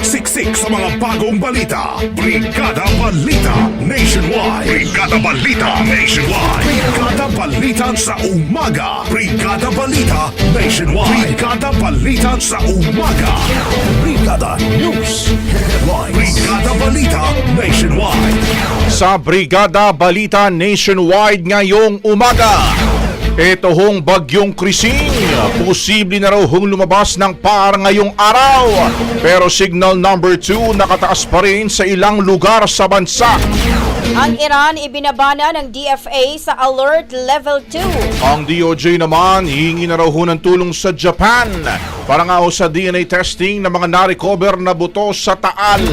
Siksik sa mga bagong balita. Brigada Balita Nationwide. Brigada Balita Nationwide. Brigada Balita sa umaga. Brigada Balita Nationwide. Brigada Balita sa umaga. Brigada News Headlines. Brigada Balita Nationwide. Sa Brigada Balita Nationwide ngayong umaga. Ito hong bagyong Krising, posible na raw hong lumabas ng par ngayong araw. Pero signal number 2 nakataas pa rin sa ilang lugar sa bansa. Ang Iran ibinabana ng DFA sa Alert Level 2. Ang DOJ naman, hihingi na raw ng tulong sa Japan para nga sa DNA testing ng mga na-recover na buto sa Taal.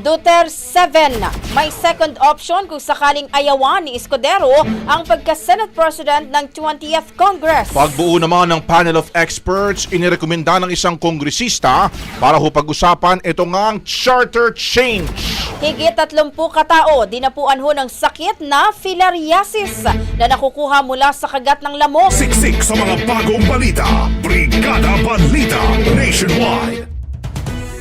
Duterte 7. May second option kung sakaling ayawan ni Escudero ang pagka-Senate President ng 20th Congress. Pagbuo naman ng panel of experts, inirekomenda ng isang kongresista para ho pag-usapan ito nga ang charter change. Higit 30 katao dinapuan ho ng sakit na filariasis na nakukuha mula sa kagat ng lamok. Siksik sa mga bagong balita. Brigada Balita Nationwide.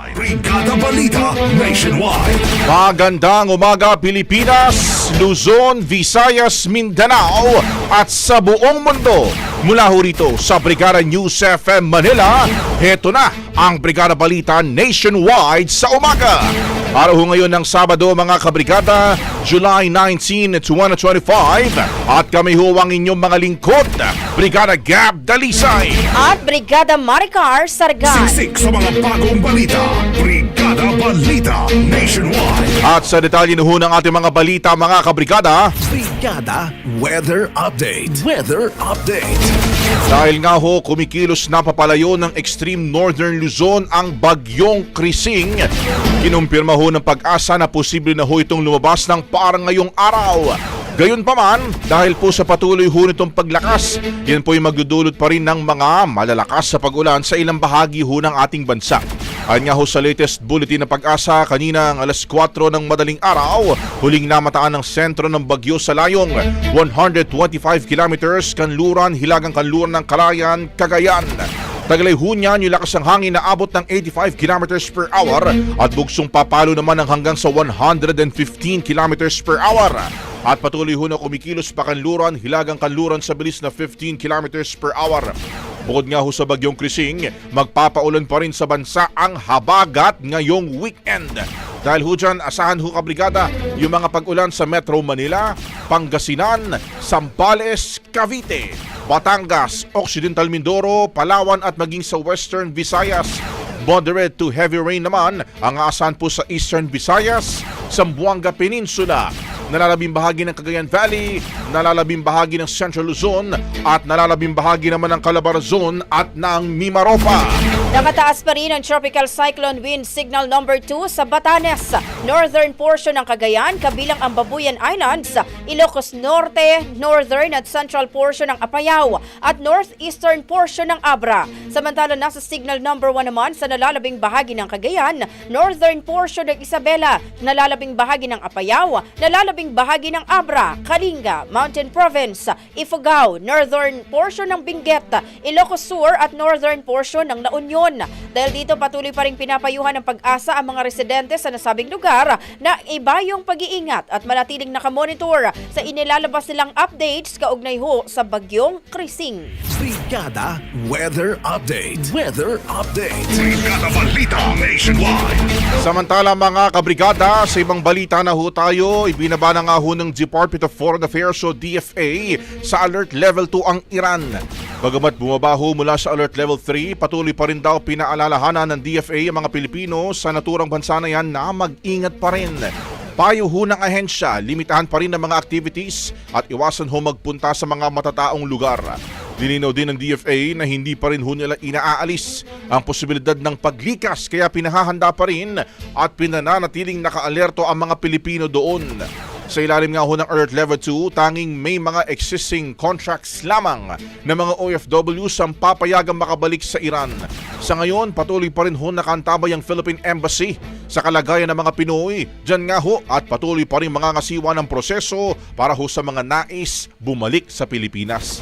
Brigada Balita Nationwide. Magandang umaga Pilipinas, Luzon, Visayas, Mindanao at sa buong mundo. Mula ho rito sa Brigada News FM Manila, heto na ang Brigada Balita Nationwide sa umaga. Araw ho ngayon ng Sabado mga kabrigada, July 19, 2025 at kami ho ang inyong mga lingkod, Brigada Gab Dalisay. At Brigada Maricar Sargan. Siksik sa mga bagong balita. Brigada Balita Nationwide. At sa detalye na ng ating mga balita mga kabrigada, Brigada Weather Update. Weather Update. Dahil nga ho, kumikilos na papalayo ng extreme northern Luzon ang bagyong Krising. Kinumpirma ho ng pag-asa na posible na ho itong lumabas ng parang ngayong araw. Gayon pa man, dahil po sa patuloy ho nitong paglakas, yan po ay magdudulot pa rin ng mga malalakas sa pag-ulan sa ilang bahagi ho ng ating bansa. Nga ho sa latest bulletin ng pag-asa kanina ang alas 4 ng madaling araw, huling namataan ng sentro ng bagyo sa layong 125 kilometers kanluran, hilagang kanluran ng Kalayan, Cagayan. Tagalay ho niyan yung lakas ng hangin na abot ng 85 kilometers per hour at bugsong papalo naman ng hanggang sa 115 kilometers per hour. At patuloy ho na kumikilos pa kanluran, hilagang kanluran sa bilis na 15 kilometers per hour. Bukod nga ho sa bagyong Krising, magpapaulan pa rin sa bansa ang habagat ngayong weekend. Dahil ho dyan, asahan ho kabrigada yung mga pag-ulan sa Metro Manila, Pangasinan, Sambales, Cavite, Batangas, Occidental Mindoro, Palawan at maging sa Western Visayas. Moderate to heavy rain naman ang aasahan po sa Eastern Visayas, Zamboanga Peninsula, nalalabing bahagi ng Cagayan Valley, nalalabing bahagi ng Central Luzon at nalalabing bahagi naman ng Calabarzon at ng Mimaropa. Nakataas pa rin ang Tropical Cyclone Wind Signal Number 2 sa Batanes, northern portion ng Cagayan, kabilang ang Babuyan Islands, Ilocos Norte, northern at central portion ng Apayao, at northeastern portion ng Abra. Samantala nasa Signal Number 1 naman sa nalalabing bahagi ng Cagayan, northern portion ng Isabela, nalalabing bahagi ng Apayao, nalalabing bahagi ng Abra, Kalinga, Mountain Province, Ifugao, northern portion ng Benguet, Ilocos Sur at northern portion ng La Union. Dahil dito patuloy pa rin pinapayuhan ng pag-asa ang mga residente sa nasabing lugar na iba yung pag-iingat at manatiling nakamonitor sa inilalabas nilang updates kaugnay ho sa bagyong Krising. Brigada Weather Update. Weather Update. Brigada Balita Nationwide. Samantala mga kabrigada, sa ibang balita na ho tayo, ibinaba na nga ho ng Department of Foreign Affairs o DFA sa Alert Level 2 ang Iran. Bagamat bumaba ho mula sa Alert Level 3, patuloy pa rin daw pinaalalahanan ng DFA ang mga Pilipino sa naturang bansa na yan na mag-ingat pa rin. Payo ho ng ahensya, limitahan pa rin ang mga activities at iwasan ho magpunta sa mga matataong lugar. Lininaw din ng DFA na hindi pa rin ho nila inaaalis ang posibilidad ng paglikas kaya pinahahanda pa rin at pinananatiling nakaalerto ang mga Pilipino doon. Sa ilalim nga ho ng Alert Level 2, tanging may mga existing contracts lamang ng mga OFWs ang papayagang makabalik sa Iran. Sa ngayon, patuloy pa rin ho nakantabay ang Philippine Embassy sa kalagayan ng mga Pinoy. Diyan nga ho at patuloy pa rin mga ngasiwa ng proseso para ho sa mga nais bumalik sa Pilipinas.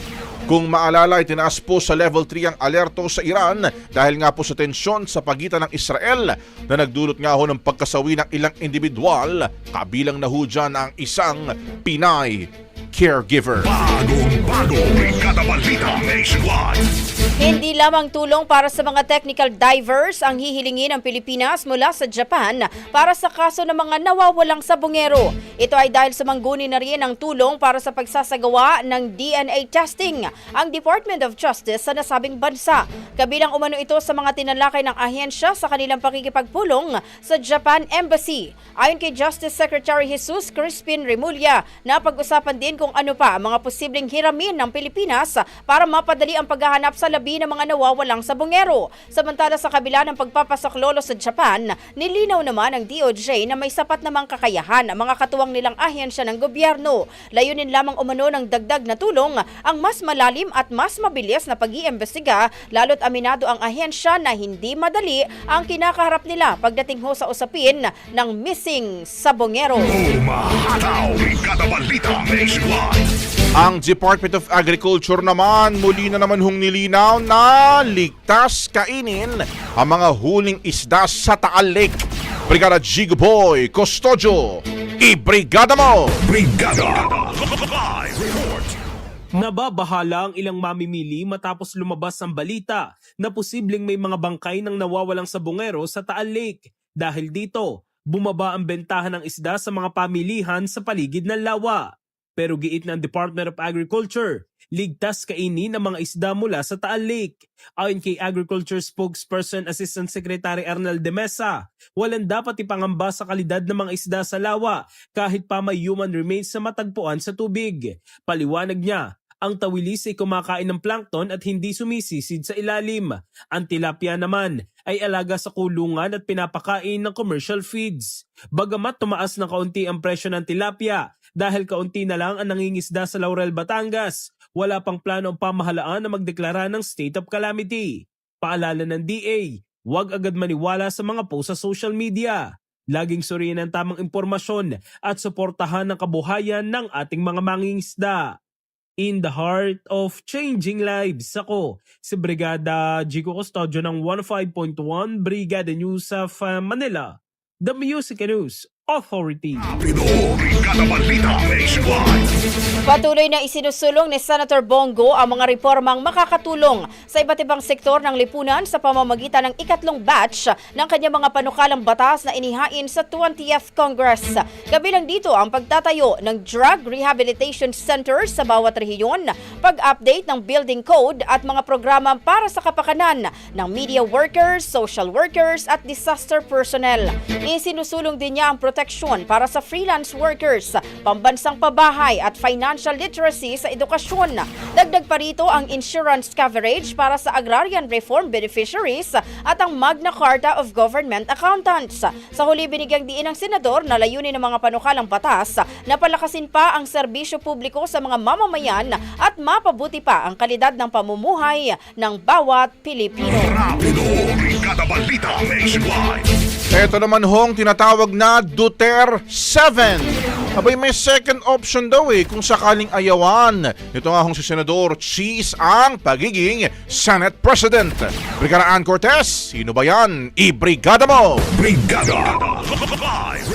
Kung maalala, itinaas po sa level 3 ang alerto sa Iran dahil nga po sa tensyon sa pagitan ng Israel na nagdulot nga ho ng pagkasawi ng ilang individual, kabilang na ho ang isang Pinay caregiver. Bagong bago. Nationwide. Hindi lamang tulong para sa mga technical divers ang hihilingin ng Pilipinas mula sa Japan para sa kaso ng mga nawawalang sabongero. Ito ay dahil sumangguni na rin ang tulong para sa pagsasagawa ng DNA testing ang Department of Justice sa nasabing bansa. Kabilang umano ito sa mga tinalakay ng ahensya sa kanilang pakikipagpulong sa Japan Embassy. Ayon kay Justice Secretary Jesus Crispin Remulla, napag-usapan din kung ano pa ang mga posibleng hiramin ng Pilipinas para mapadali ang paghahanap sa labi ng mga nawawalang sabongero. Samantala sa kabila ng pagpapasaklolo sa Japan, nilinaw naman ng DOJ na may sapat namang kakayahan ang mga katuwang nilang ahensya ng gobyerno. Layunin lamang umano ng dagdag na tulong ang mas malalim at mas mabilis na pag-iimbestiga lalo't aminado ang ahensya na hindi madali ang kinakaharap nila pagdating ho sa usapin ng missing sabongero. Umahataw. Nationwide. Ang Department of Agriculture naman muli na naman hong nilinaw na ligtas kainin ang mga huling isda sa Taal Lake. Brigada Jigo Boy Custodio, ibrigada mo! Brigada. Live report. Nababahala ang ilang mamimili matapos lumabas ang balita na posibleng may mga bangkay ng nawawalang sabongero sa Taal Lake. Dahil dito, bumaba ang bentahan ng isda sa mga pamilihan sa paligid ng lawa. Pero giit ng Department of Agriculture, ligtas kainin ang mga isda mula sa Taal Lake. Ayon kay Agriculture Spokesperson Assistant Secretary Arnel de Mesa, walang dapat ipangamba sa kalidad ng mga isda sa lawa kahit pa may human remains sa matagpuan sa tubig. Paliwanag niya, ang tawilis ay kumakain ng plankton at hindi sumisisid sa ilalim. Ang tilapia naman ay alaga sa kulungan at pinapakain ng commercial feeds. Bagamat tumaas ng kaunti ang presyo ng tilapia dahil kaunti na lang ang nangingisda sa Laurel, Batangas, wala pang plano ang pamahalaan na magdeklara ng state of calamity. Paalala ng DA, huwag agad maniwala sa mga post sa social media. Laging suriin ang tamang impormasyon at suportahan ang kabuhayan ng ating mga mangingisda. In the heart of changing lives, ako si Brigada Jico Custodio ng 15.1 Brigada News of Manila, the Music News Authority. Patuloy na isinusulong ni Senator Bongo ang mga reformang makakatulong sa iba't ibang sektor ng lipunan sa pamamagitan ng ikatlong batch ng kanyang mga panukalang batas na inihain sa 20th Congress. Kabilang dito ang pagtatayo ng Drug Rehabilitation Centers sa bawat rehiyon, pag-update ng building code at mga programa para sa kapakanan ng media workers, social workers at disaster personnel. Isinusulong din niya ang proteksyon para sa freelance workers, pambansang pabahay at financial literacy sa edukasyon. Dagdag pa rito ang insurance coverage para sa agrarian reform beneficiaries at ang Magna Carta of Government Accountants. Sa huli binigyang diin ng senador na layunin ng mga panukalang batas na palakasin pa ang serbisyo publiko sa mga mamamayan at mapabuti pa ang kalidad ng pamumuhay ng bawat Pilipino. Rapido, Brigada Balita Nationwide. Ito naman hong tinatawag na Duter 7. Abay may second option daw eh kung sakaling ayawan. Ito nga hong si Senador Cheese ang pagiging Senate President. Brigada Ann Cortez, sino ba yan? Ibrigada mo! Brigada Live.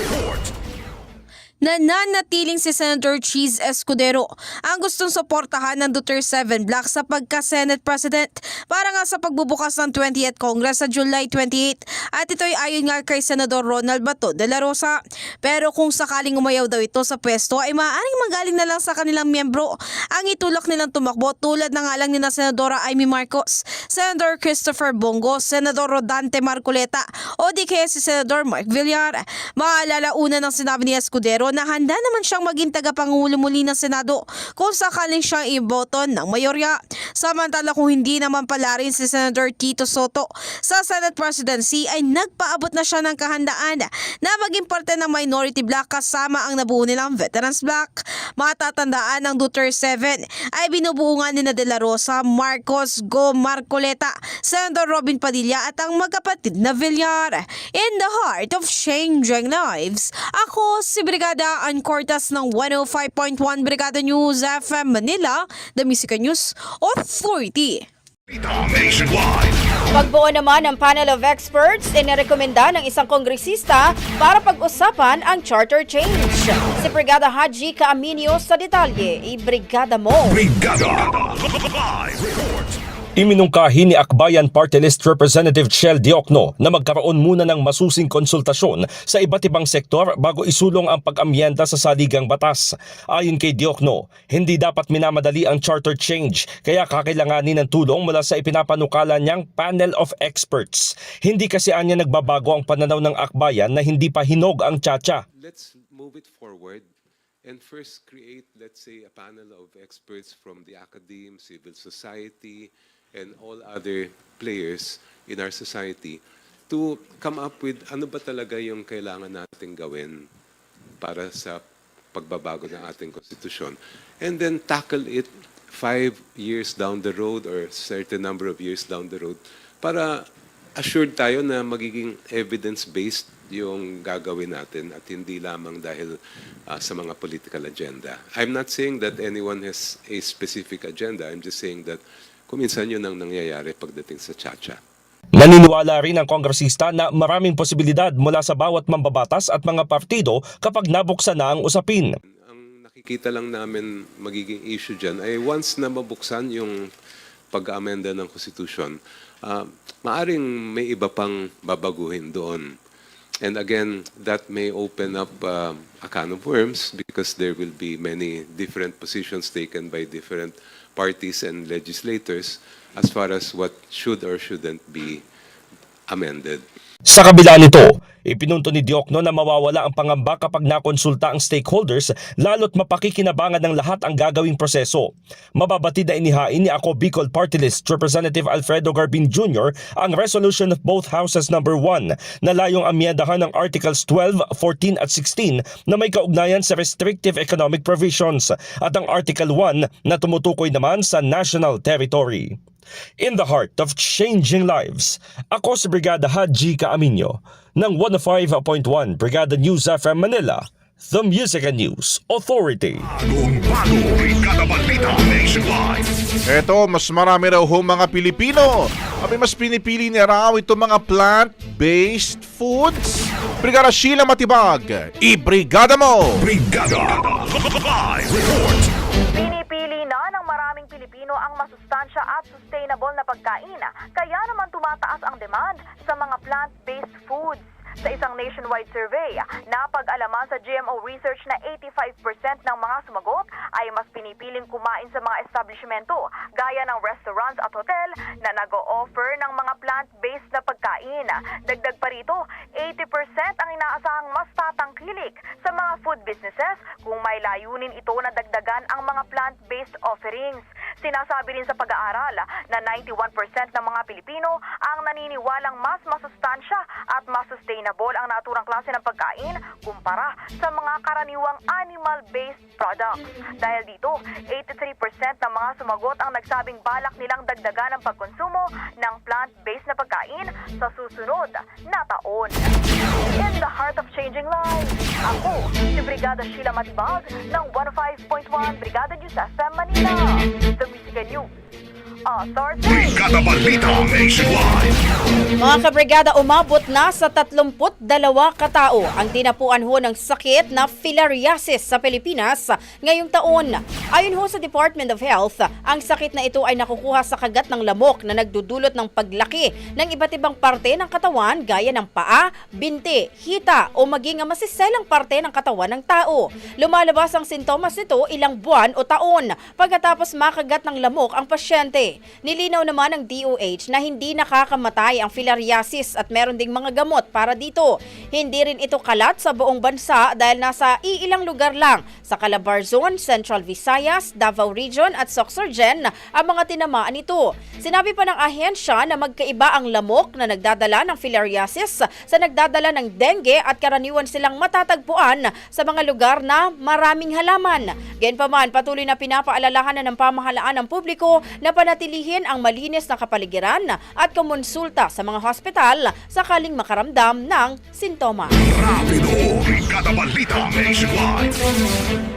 Nananatiling si Senator Cheese Escudero ang gustong suportahan ng Duterte 7 Block sa pagka-Senate President para nga sa pagbubukas ng 20th Congress sa July 28 at ito'y ayon nga kay Senador Ronald Bato de la Rosa. Pero kung sakaling umayaw daw ito sa pwesto ay maaaring magaling na lang sa kanilang miyembro ang itulak nilang tumakbo tulad na nga lang ni na Senadora Amy Marcos, Senator Christopher Bongo, Senador Rodante Marcoleta o di kaya si Senador Mark Villar. Maalala una ng sinabi ni Escudero na handa naman siyang maging tagapangulo muli ng Senado kung sakaling siyang iboto ng mayorya. Samantala kung hindi naman pala rin si Senator Tito Soto sa Senate presidency ay nagpaabot na siya ng kahandaan na maging parte ng minority block kasama ang nabuo nilang veterans block. Matatandaan ng Duterte 7 ay binubuo nga ni na Rosa, Marcos, Go Marcoleta, Senator Robin Padilla at ang magkapatid na Villar. In the heart of changing lives, ako si Brigada Ancortas ng 105.1 Brigada News FM Manila, the Music News Authority. Pagbuo naman ng panel of experts, inirekomenda ng isang kongresista para pag-usapan ang charter change. Si Brigada Haji Kaaminio sa detalye, i-brigada mo. Brigada Live Report. Iminungkahi ni Akbayan Party List Representative Shell Diokno na magkaroon muna ng masusing konsultasyon sa iba't ibang sektor bago isulong ang pag-amyenda sa saligang batas. Ayon kay Diokno, hindi dapat minamadali ang charter change kaya kakailanganin ng tulong mula sa ipinapanukala niyang panel of experts. Hindi kasi anya nagbabago ang pananaw ng Akbayan na hindi pa hinog ang tsatsya. let's move it forward and first create, let's say, a panel of experts from the academe, civil society, and all other players in our society to come up with ano ba talaga yung kailangan natin gawin para sa pagbabago ng ating konstitusyon. And then tackle it five years down the road or certain number of years down the road para assured tayo na magiging evidence-based yung gagawin natin at hindi lamang dahil ah, sa mga political agenda. I'm not saying that anyone has a specific agenda. I'm just saying that kuminsan yun ang nangyayari pagdating sa chacha. Naniniwala rin ang kongresista na maraming posibilidad mula sa bawat mambabatas at mga partido kapag nabuksan na ang usapin. Ang nakikita lang namin magiging issue dyan ay once na mabuksan yung pag-amenda ng Constitution, ah, maaring may iba pang babaguhin doon. And again, that may open up uh, a can of worms because there will be many different positions taken by different parties and legislators as far as what should or shouldn't be amended. Sa kabila nito, ipinunto ni Diokno na mawawala ang pangamba kapag nakonsulta ang stakeholders lalo't mapakikinabangan ng lahat ang gagawing proseso. Mababatid na inihain ni Ako Bicol Party List Representative Alfredo Garbin Jr. ang resolution of both houses number 1 na layong amyendahan ng Articles 12, 14 at 16 na may kaugnayan sa restrictive economic provisions at ang Article 1 na tumutukoy naman sa national territory. In the heart of changing lives, ako si Brigada Haji Kaaminyo ng 105.1 Brigada News FM Manila, the Music and News Authority. Bagong bago, Brigada Balita Nationwide. Eto, mas marami raw ho mga Pilipino. Abi mas pinipili ni raw itong mga plant-based foods. Brigada Sheila Matibag, i-brigada mo! Brigada Live Report. Masustansya at sustainable na pagkain. Kaya naman tumataas ang demand sa mga plant-based foods. Sa isang nationwide survey, napag-alaman sa GMO Research na 85% ng mga sumagot ay mas pinipiling kumain sa mga establishmento gaya ng restaurants at hotel na nag-o-offer ng mga plant-based na pagkain. Dagdag pa rito, 80% ang inaasahang mas tatangkilik sa mga food businesses kung may layunin ito na dagdagan ang mga plant-based offerings. Sinasabi rin sa pag-aaral na 91% ng mga Pilipino ang naniniwalang mas masustansya at mas sustainable ang naturang klase ng pagkain kumpara sa mga karaniwang animal-based products. Dahil dito, 83% ng mga sumagot ang nagsabing balak nilang dagdagan ang pagkonsumo ng plant-based na pagkain sa susunod na taon. In the heart of changing lives, ako si Brigada Sheila Matibag ng 105.1 Brigada News FM Manila. The Music News. Brigada Balita. Mga kabrigada, umabot na sa 32 katao ang tinapuan ho ng sakit na filariasis sa Pilipinas ngayong taon. Ayon ho sa Department of Health, ang sakit na ito ay nakukuha sa kagat ng lamok na nagdudulot ng paglaki ng iba't ibang parte ng katawan gaya ng paa, binti, hita o maging ang masiselang parte ng katawan ng tao. Lumalabas ang sintomas nito ilang buwan o taon pagkatapos makagat ng lamok ang pasyente. Nilinaw naman ng DOH na hindi nakakamatay ang filariasis at meron ding mga gamot para dito. Hindi rin ito kalat sa buong bansa dahil nasa iilang lugar lang sa Calabarzon, Central Visayas, Davao Region at Soxorgen ang mga tinamaan nito. Sinabi pa ng ahensya na magkaiba ang lamok na nagdadala ng filariasis sa nagdadala ng dengue at karaniwan silang matatagpuan sa mga lugar na maraming halaman. Gayunpaman, patuloy na pinapaalalahanan ng pamahalaan ng publiko na panatilihin ang malinis na kapaligiran at kumonsulta sa mga hospital sakaling makaramdam ng Nationwide.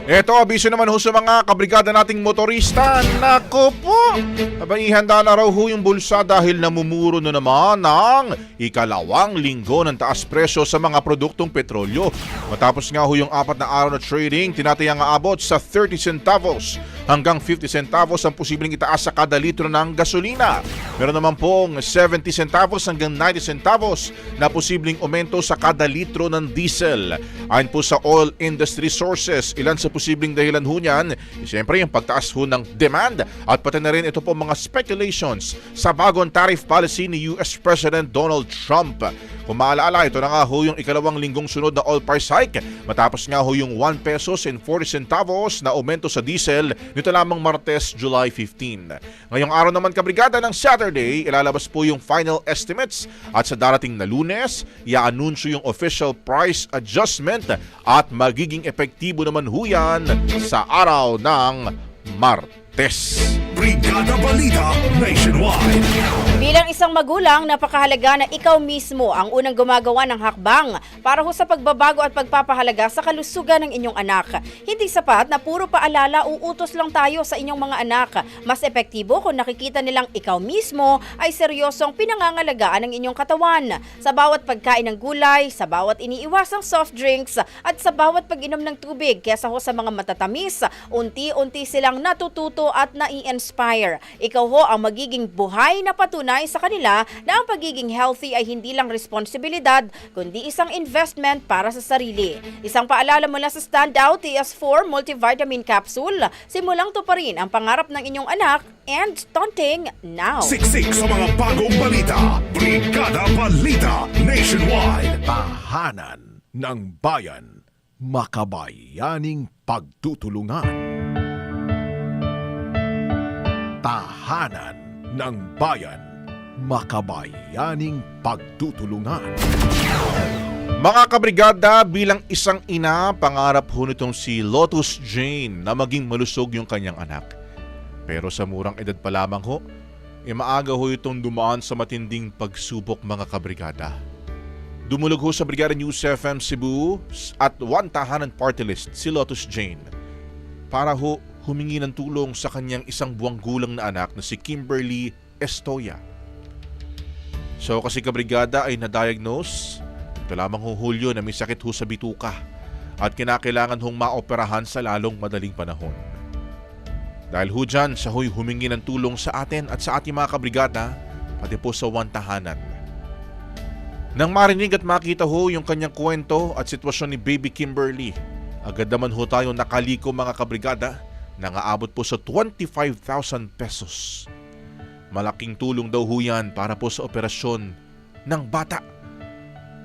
Eto, abiso naman ho sa mga kabrigada nating motorista. Nako po! Abay, ihanda na raw ho yung bulsa dahil namumuro na naman ng ikalawang linggo ng taas presyo sa mga produktong petrolyo. Matapos nga ho yung apat na araw na trading, tinatayang aabot sa 30 centavos hanggang 50 centavos ang posibleng itaas sa kada litro ng gasolina. Meron naman pong 70 centavos hanggang 90 centavos na posibleng aumento sa kada litro ng diesel. Ayon po sa oil industry sources, ilan sa posibleng dahilan ho niyan, siyempre yung pagtaas ho ng demand at pati na rin ito po mga speculations sa bagong tariff policy ni US President Donald Trump. Kung maalala, ito na nga ho yung ikalawang linggong sunod na oil price hike matapos nga ho yung 1 pesos and 40 centavos na aumento sa diesel nito lamang Martes, July 15. Ngayong araw naman kabrigada ng Saturday, ilalabas po yung final estimates at sa darating na lunes, iaanunsyo yung official price adjustment at magiging epektibo naman ho yan sa araw ng Martes. Brigada Balita Nationwide. Bilang isang magulang, napakahalaga na ikaw mismo ang unang gumagawa ng hakbang para ho sa pagbabago at pagpapahalaga sa kalusugan ng inyong anak. Hindi sapat na puro paalala o utos lang tayo sa inyong mga anak. Mas epektibo kung nakikita nilang ikaw mismo ay seryosong pinangangalagaan ng inyong katawan. Sa bawat pagkain ng gulay, sa bawat iniiwasang soft drinks, at sa bawat pag-inom ng tubig kesa ho sa mga matatamis, unti-unti silang natututo at nai-inspire. Ikaw ho ang magiging buhay na patunay sa kanila na ang pagiging healthy ay hindi lang responsibilidad, kundi isang investment para sa sarili. Isang paalala mula sa Standout TS4 Multivitamin Capsule, simulang to pa rin ang pangarap ng inyong anak and stunting now. Siksik sa mga bagong balita. Brigada Balita Nationwide. Tahanan ng bayan. Makabayaning pagtutulungan. Tahanan ng bayan. Makabayaning pagtutulungan. Mga kabrigada, bilang isang ina, pangarap ho nitong si Lotus Jane na maging malusog yung kanyang anak. Pero sa murang edad pa lamang ho, e maaga ho itong dumaan sa matinding pagsubok mga kabrigada. Dumulog ho sa Brigada News FM Cebu at one tahanan party list si Lotus Jane para ho humingi ng tulong sa kanyang isang buwang gulang na anak na si Kimberly Estoya. So kasi kabrigada ay na-diagnose ito lamang ho Hulyo na may sakit ho sa bituka at kinakailangan hong maoperahan sa lalong madaling panahon. Dahil ho dyan, siya ho'y humingi ng tulong sa atin at sa ating mga kabrigada, pati po sa one tahanan. Nang marinig at makita ho yung kanyang kwento at sitwasyon ni Baby Kimberly, agad naman ho tayo nakaliko mga kabrigada na aabot po sa 25,000 pesos. Malaking tulong daw ho yan para po sa operasyon ng bata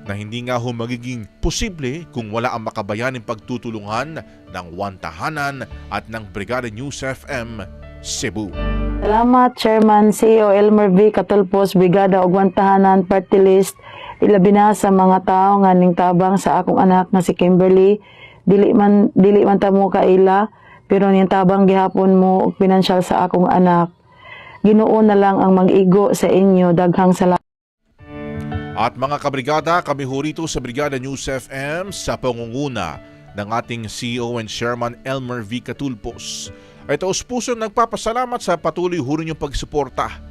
na hindi nga ho magiging posible kung wala ang makabayaning pagtutulungan ng One Tahanan at ng Brigada News FM Cebu. Salamat Chairman CEO Elmer V. Katulpos, Brigada ug Tahanan Party List. Ilabi na sa mga tao nga ning tabang sa akong anak nga si Kimberly. Dili man dili man ta mo kaila pero ning tabang gihapon mo pinansyal sa akong anak. Ginoo na lang ang mag-igo sa inyo daghang salamat. At mga kabrigada, kami ho rito sa Brigada News FM sa pangunguna ng ating CEO and Chairman Elmer V. Catulpos. Ay taos puso nagpapasalamat sa patuloy ho rin yung pagsuporta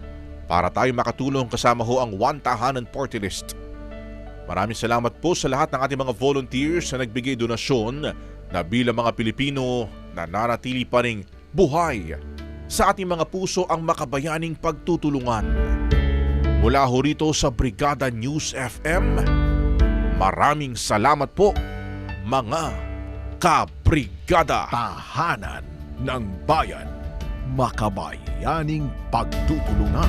para tayo makatulong kasama ho ang One Tahanan Party List. Maraming salamat po sa lahat ng ating mga volunteers na nagbigay donasyon na bilang mga Pilipino na nanatili pa ring buhay sa ating mga puso ang makabayaning pagtutulungan. Mula ho rito sa Brigada News FM, maraming salamat po mga kabrigada. Tahanan ng bayan. Makabayaning pagtutulungan.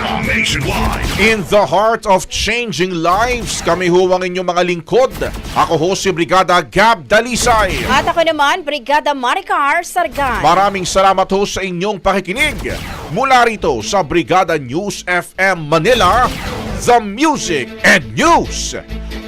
Balita Nationwide. In the heart of changing lives, kami ho ang inyong mga lingkod. Ako ho si Brigada Gab Dalisay. At ako naman, Brigada Maricar Sargan. Maraming salamat ho sa inyong pakikinig. Mula rito sa Brigada News FM Manila, The Music and News